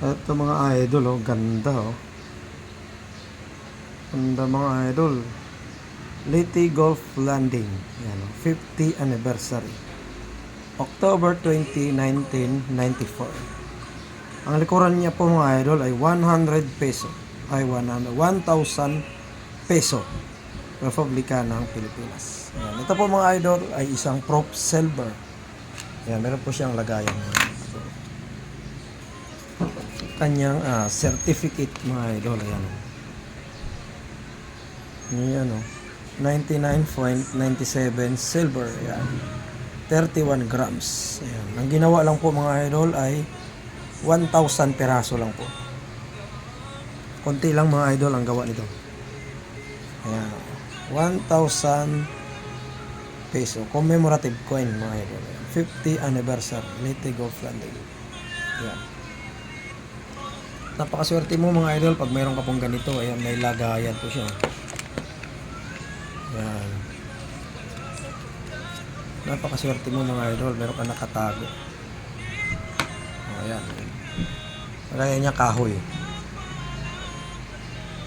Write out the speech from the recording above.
Ito mga idol, oh, ganda oh. Ganda mga idol. Leyte Golf Landing. Yan, oh, 50 anniversary. October 20, 1994. Ang likuran niya po mga idol ay 100 peso. Ay 100, 1,000 peso. Republika ng Pilipinas. Ayan. Ito po mga idol ay isang prop silver. Ayan, meron po siyang lagayan. Kanyang ah, certificate mga idol. Ayan. Ayan o. 99.97 silver. Ayan. 31 grams. Ayan. Ang ginawa lang po mga idol ay 1,000 peraso lang po. Konti lang mga idol ang gawa nito. Ayan. 1,000 peso. Commemorative coin mga idol. Ayan. 50 anniversary. Leyte Golf Landing. Ayan. Napakaswerte mo mga idol pag mayroon ka pong ganito. Ayan, may lagayan po siya. Ayan. Napakaswerte mo mga idol. Meron ka nakatago. Oh, ayan. Lagayan niya kahoy.